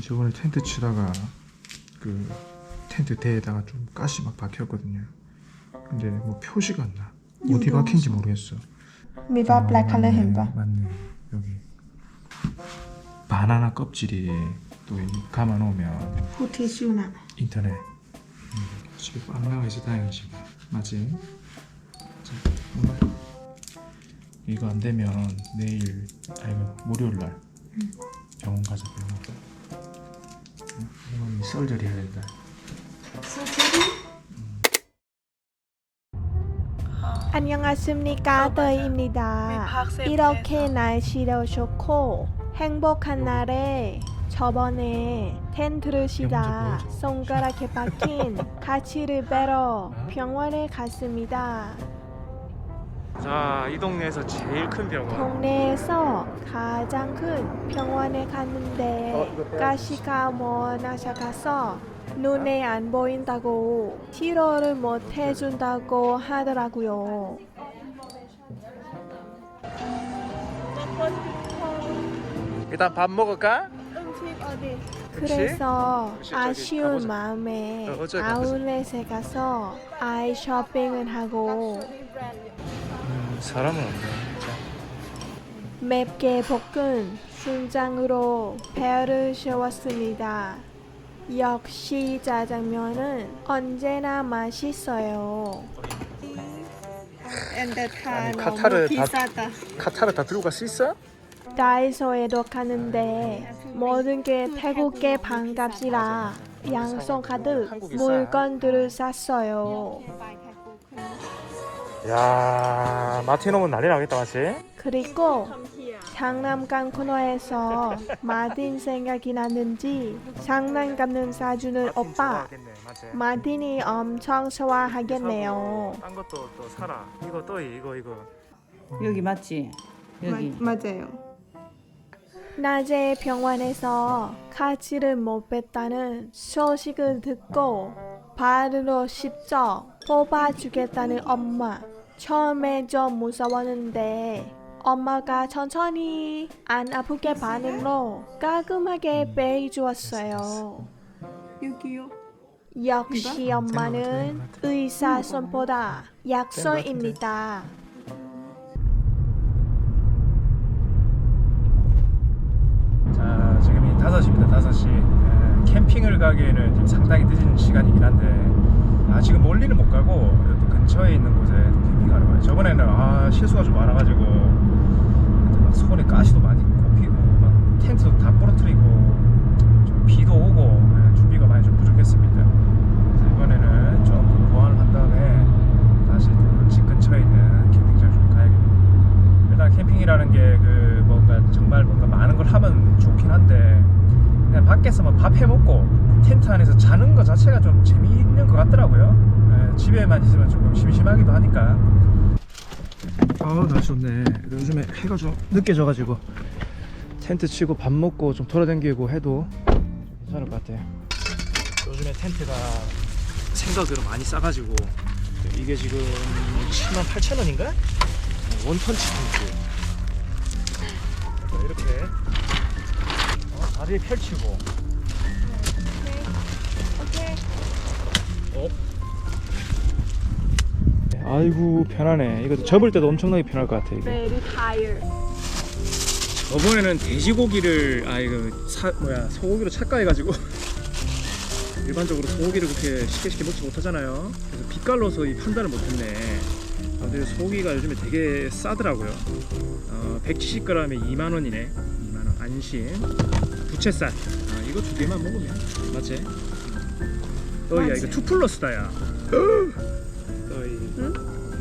저번에 텐트 치다가 그 텐트 대에다가 좀 가시 막 박혔거든요. 근데 뭐 표시가 안 나. 뭐 어디 박힌지 모르겠어. 미바 블랙 칼라 햄바. 맞네. 여기 바나나 껍질이 또 여기 감아 놓으면 후티슈나. 인터넷 음, 집에 안 나가 있어 다행이지. 맞지? 자, 엄마. 이거 안 되면 내일 아니면 월요일 날 병원 가자 병원. 이건 썰저리 해야 된다. 안녕하십니까 더입니다. 이렇게 날씨도 좋고 행복한 날에 저번에 텐트를 치다 손가락에 박힌 가치를 빼러 병원에 갔습니다. 자, 이 동네에서 제일 큰 병원. 동네에서 가장 큰 병원에 갔는데 가시가 워낙 작아서 눈에 안 보인다고 치료를 못 해준다고 하더라고요. 일단 밥 먹을까? 그래서 혹시 저기 아쉬운 가보자. 마음에 어. 아울렛에 가서 아이 쇼핑을 하고 음, 사람은 없네. 맵게 볶은 순장으로 배를 세웠습니다. 역시 짜장면은 언제나 맛있어요. 아니, 카타르 다 카타르 다 들고 갈 수 있어? 다이소에도 가는데 모든 게 태국계 반값이라 양손 가득 물건들을 샀어요. 야, 마티노면 난리 나겠다, 맞지? 그리고 장난감 코너에서 마틴 생각이 났는지 장난감을 사주는 오빠 마틴이 엄청 좋아하겠네요. 딴 것도 또 사라. 이거 또 이거 이거. 여기 맞지? 여기. 맞아요 낮에 병원에서 가치를 못 뺐다는 소식을 듣고 바로 직접 뽑아주겠다는 엄마. 처음에 좀 무서웠는데 엄마가 천천히 안 아프게 반응로 깔끔하게 빼주었어요. 여기요 역시 엄마는 의사 손보다 약손입니다. 자, 지금이 5시입니다. 5시. 에, 캠핑을 가기에는 지금 상당히 늦은 시간이긴 한데 아, 지금 멀리는 못 가고 또 근처에 있는 곳에 또 캠핑하러 가요. 저번에는 아, 실수가 좀 많아가지고 막 손에 가시도 많이 꼽히고 막 텐트도 다 부러뜨리고 좀 비도 오고 에, 준비가 많이 좀 부족했습니다. 그래서 이번에는 조금 보완을 한 다음에 다시 또 집 근처에 있는 캠핑장 좀 가야겠네요. 일단 캠핑이라는 게 그 뭔가 정말 뭔가 많은 걸 하면 좋긴 한데 그냥 밖에서 뭐 밥 해 먹고 텐트 안에서 자체가 좀 재미있는 것 같더라고요. 예, 집에만 있으면 조금 심심하기도 하니까. 아 날씨 좋네. 요즘에 해가 좀 늦게 져가지고 텐트 치고 밥 먹고 좀 돌아다니고 해도 괜찮을 것 같아요. 요즘에 텐트가 생각으로 많이 싸가지고 이게 지금 7만 8천 원인가? 원턴치 텐트. 그래서 이렇게 어, 다리를 펼치고 아이고 편하네. 이거 접을 때도 엄청나게 편할 것 같아. 이게. Very tired. 저번에는 돼지고기를 아 이거 사 뭐야 소고기로 착각해가지고 일반적으로 소고기를 그렇게 쉽게 쉽게 먹지 못하잖아요. 그래서 빛깔로서 이 판단을 못했네. 아, 근데 소고기가 요즘에 되게 싸더라고요. 어, 170g에 2만 원이네. 2만 원 안심. 부채살. 아, 이거 두 개만 먹으면 맞지? 어이야 이거 투 플러스다야. 어이.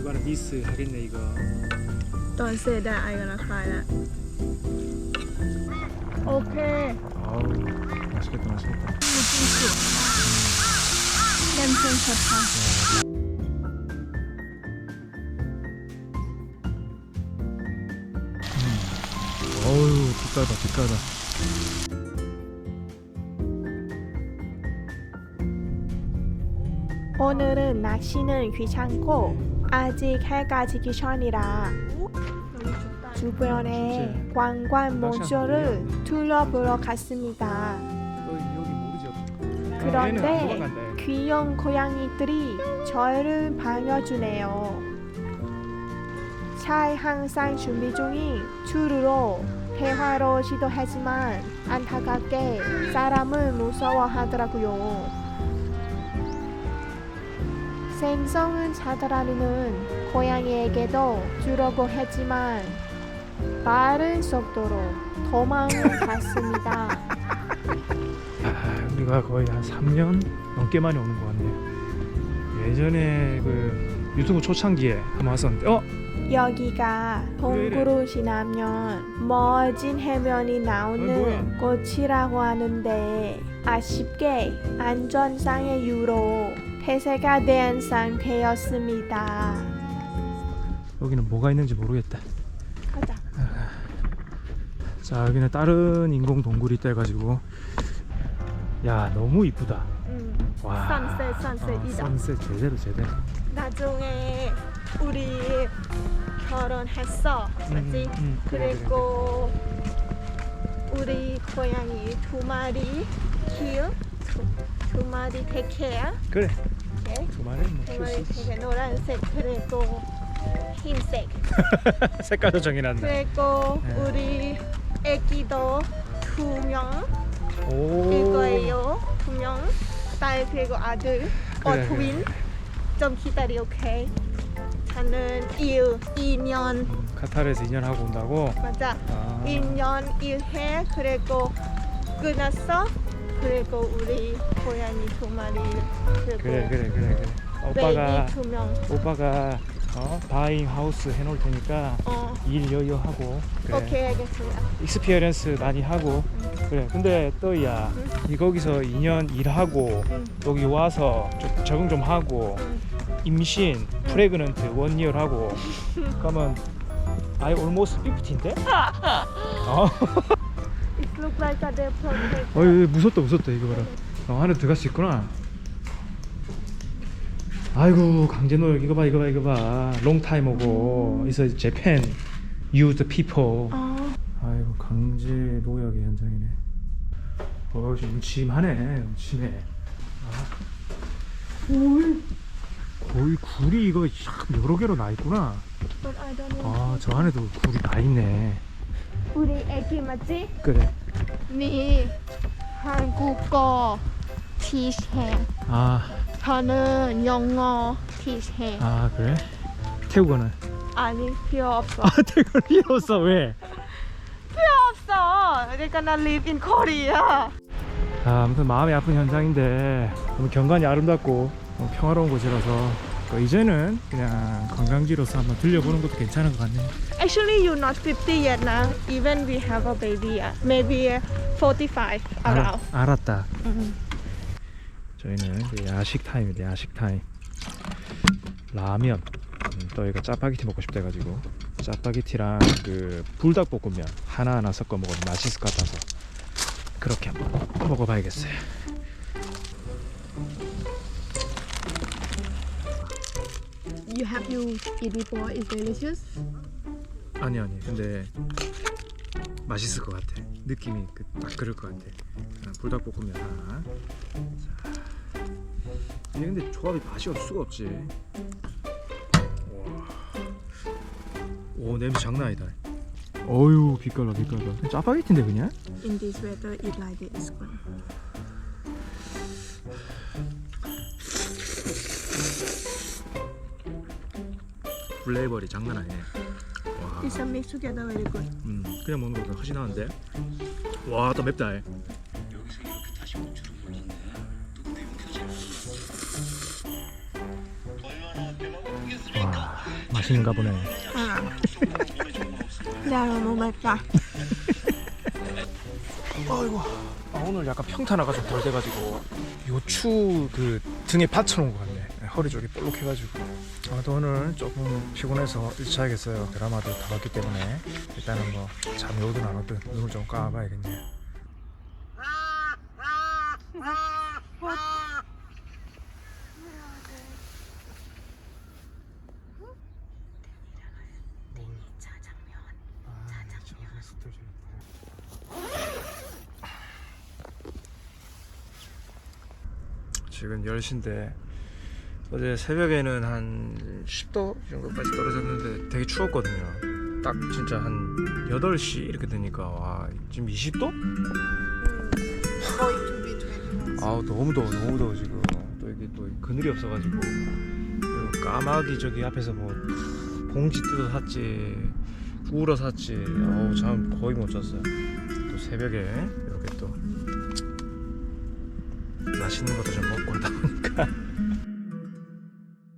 이거는 미스 하겠네 이거. Don't say that, I'm gonna cry that. 오케이. 아우 맛있겠다 맛있겠다. 냄새 좋다. 어우 빛깔봐 빛깔봐 오늘은 낚시는 귀찮고 아직 해가 지기 전이라 주변에 관광 몬쇼를 둘러보러 갔습니다. 그런데. 귀여운 고양이들이 저를 반겨주네요. 차에 항상 준비 중인 주루로 대화로 시도하지만 안타깝게 사람을 무서워하더라고요. 생성은 찾아다니는 고양이에게도 주려고 했지만 빠른 속도로 도망을 갔습니다. 아, 우리가 거의 한 3년 넘게 많이 오는 것 같네요. 예전에 그 유튜브 초창기에 한번 왔었는데, 어? 여기가 동구로 지나면 멋진 어이, 나오는 곳이라고 하는데 아쉽게 안전상의 이유로 폐쇄가 된 상태였습니다. 여기는 뭐가 있는지 모르겠다. 가자. 자, 여기는 다른 인공 동굴이 있다 해가지고, 야, 너무 이쁘다. 음, 와. 선셋, 선셋이다. 어, 선셋 제대로 제대로. 나중에 우리 결혼했어, 맞지? 음, 음, 그래, 그리고 우리 고양이 두 마리 키우, 마리 택해야. 그래. 오케이? 두 마리 뭐두 키울 수 있어. 택해 노란색 그리고 흰색. 색깔도 정해놨네. 그리고 네. 우리 애기도 두 명. 오. 이거예요. 두 명. 딸 그리고 아들. 어 그래, 트윈. 좀 기다려 오케이. 저는 1, 2년 음, 카타르에서 2년 하고 온다고. 맞아. 아. 1년 일해 그리고 끝났어. 그리고 우리 고양이 두 마리 그리고 그래 그래 그래 그래. 오빠가 베이비 두 명. 오빠가 어, 바잉 하우스 해놓을 테니까 어. 일 여유 하고 그래. 오케이 알겠습니다. 익스피리언스 많이 하고 그래 근데 또야 이 거기서 2년 일하고 응. 여기 와서 좀 적응 좀 하고 응. 임신 프레그넌트 원이얼 하고 그러면 I almost 50인데? 어? 어이 무섭다 무섭다 이거 봐라. 어, 안에 들어갈 수 있구나. 아이고 강제 노역 이거 봐 이거 봐 이거 봐. 롱타임 오고 있어 재팬 you the people. 어. 아이고 강제 노역의 현장이네. 어 지금 음침하네 음침해. 아. 거의 거의 굴이 이거 참 여러 개로 나 있구나. 아 저 안에도 굴이 나 있네 우리 애기 맞지? 그래 니 한국어 티시해. 아, 저는 영어 티시해. 아 그래? 태국어는? 아니 필요 없어. 아 태국어 필요 없어 왜? 필요 없어. They're gonna live in Korea. 아, 아무튼 마음이 아픈 현장인데 너무 경관이 아름답고 너무 평화로운 곳이라서 또 이제는 그냥 관광지로서 한번 들려보는 것도 괜찮은 것 같네요. Actually, you're not 50 yet now. Even we have a baby, uh, maybe 45 알아, around. 알았다. 음. 저희는 이제 야식 타임이다. 야식 타임. 라면. 음, 또 이거 짜파게티 먹고 싶다 해가지고 짜파게티랑 그 불닭볶음면 하나 하나 섞어 먹으면 맛있을 것 같아서 그렇게 한번 먹어봐야겠어요. You have you eat before? It's delicious. 아니 아니 근데 맛있을 것 같아 느낌이 그, 딱 그럴 것 같아 아, 불닭볶음면 하나 자. 이게 근데 조합이 맛이 없을 수가 없지 와. 오 냄새 장난 아니다 어유 빛깔나 빛깔나 짜파게티인데 그냥? In this weather, eat like this. 플레이버리 장난 아니네 와 It's a mix together very good. 음, 그냥 먹는 것보다 훨씬 나은데 와 또 맵다 해. 와 맛있는가 보네 아. 야, 너무 맵다. 아이고 아, 오늘 약간 평탄화가 좀 덜 돼가지고 요추 그 등에 받쳐놓은 것 같네 허리 쪽이 볼록해가지고. 아, 또 오늘 조금 피곤해서 일찍 자야겠어요. 드라마도 다 봤기 때문에 일단은 뭐 잠이 오든 안 오든 눈을 좀 감아봐야겠네요. 지금 10시인데 어제 새벽에는 한 10도 정도까지 떨어졌는데 되게 추웠거든요. 딱 진짜 한 8시 이렇게 되니까 와 지금 20도? 아우 너무 더워 너무 더워 지금. 또 여기 또 그늘이 없어가지고. 그 까마귀 저기 앞에서 뭐 봉지 뜯어 샀지 구울어 샀지. 어우 잠 거의 못 잤어요. 또 새벽에 이렇게 또 맛있는 것도 좀 먹고 하다 보니까